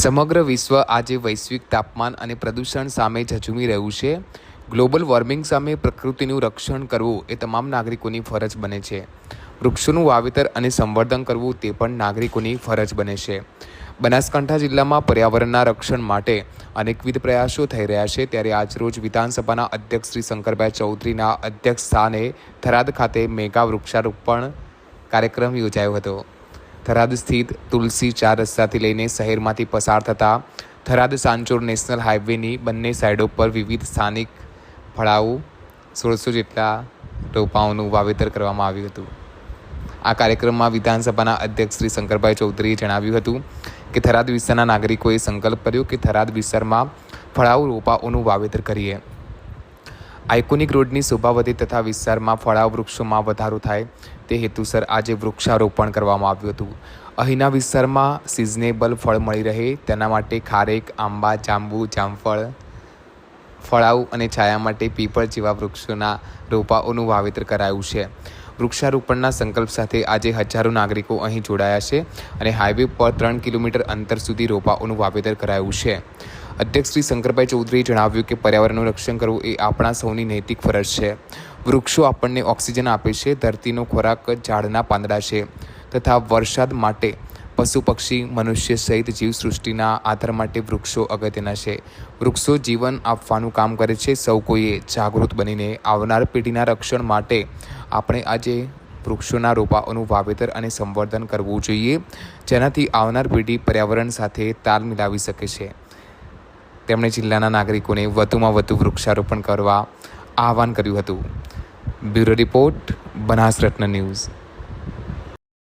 સમગ્ર વિશ્વ આજે વૈશ્વિક તાપમાન અને પ્રદૂષણ સામે ઝઝૂમી રહ્યું છે. ગ્લોબલ વોર્મિંગ સામે પ્રકૃતિનું રક્ષણ કરવું એ તમામ નાગરિકોની ફરજ બને છે. વૃક્ષોનું વાવેતર અને સંવર્ધન કરવું તે પણ નાગરિકોની ફરજ બને છે. બનાસકાંઠા જિલ્લામાં પર્યાવરણના રક્ષણ માટે અનેકવિધ પ્રયાસો થઈ રહ્યા છે. ત્યારે આજરોજ વિધાનસભાના અધ્યક્ષ શ્રી શંકરભાઈ ચૌધરીના અધ્યક્ષ સ્થાને થરાદ ખાતે મેગા વૃક્ષારોપણ કાર્યક્રમ યોજાયો હતો. થરાદ સ્થિત તુલસી ચાર રસ્તાથી લઈને શહેરમાંથી પસાર થતા થરાદ સાંચોર નેશનલ હાઈવેની બંને સાઈડો પર વિવિધ સ્થાનિક ફળાઓ સોળસો જેટલા રોપાઓનું વાવેતર કરવામાં આવ્યું હતું. આ કાર્યક્રમમાં વિધાનસભાના અધ્યક્ષ શ્રી શંકરભાઈ ચૌધરીએ જણાવ્યું હતું કે થરાદ વિસ્તારના નાગરિકોએ સંકલ્પ કર્યો કે થરાદ વિસ્તારમાં ફળાઉ રોપાઓનું વાવેતર કરીએ. આઇકોનિક રોડની શોભાવતી તથા વિસ્તારમાં ફળાવ વૃક્ષોમાં વધારો થાય તે હેતુસર આજે વૃક્ષારોપણ કરવામાં આવ્યું હતું. અહીંના વિસ્તારમાં સિઝનેબલ ફળ મળી રહે તેના માટે ખારેક, આંબા, જાંબુ, જામફળ ફળાઉ અને છાયા માટે પીપળ જેવા વૃક્ષોના રોપાઓનું વાવેતર કરાયું છે. વૃક્ષારોપણના સંકલ્પ સાથે આજે હજારો નાગરિકો અહીં જોડાયા છે અને હાઈવે પર ત્રણ કિલોમીટર અંતર સુધી રોપાઓનું વાવેતર કરાયું છે. અધ્યક્ષ શ્રી શંકરભાઈ ચૌધરીએ જણાવ્યું કે પર્યાવરણનું રક્ષણ કરવું એ આપણા સૌની નૈતિક ફરજ છે. વૃક્ષો આપણને ઓક્સિજન આપે છે, ધરતીનો ખોરાક ઝાડના પાંદડા છે તથા વરસાદ માટે પશુ પક્ષી, મનુષ્ય સહિત જીવસૃષ્ટિના આધાર માટે વૃક્ષો અગત્યના છે. વૃક્ષો જીવન આપવાનું કામ કરે છે. સૌ કોઈએ જાગૃત બનીને આવનાર પેઢીના રક્ષણ માટે આપણે આજે વૃક્ષોના રોપાઓનું વાવેતર અને સંવર્ધન કરવું જોઈએ, જેનાથી આવનાર પેઢી પર્યાવરણ સાથે તાલ મિલાવી શકે છે. તેમણે જિલ્લાના નાગરિકોને વધુમાં વધુ વૃક્ષારોપણ કરવા આહવાન કર્યું હતું. Bureau report Banasratna news.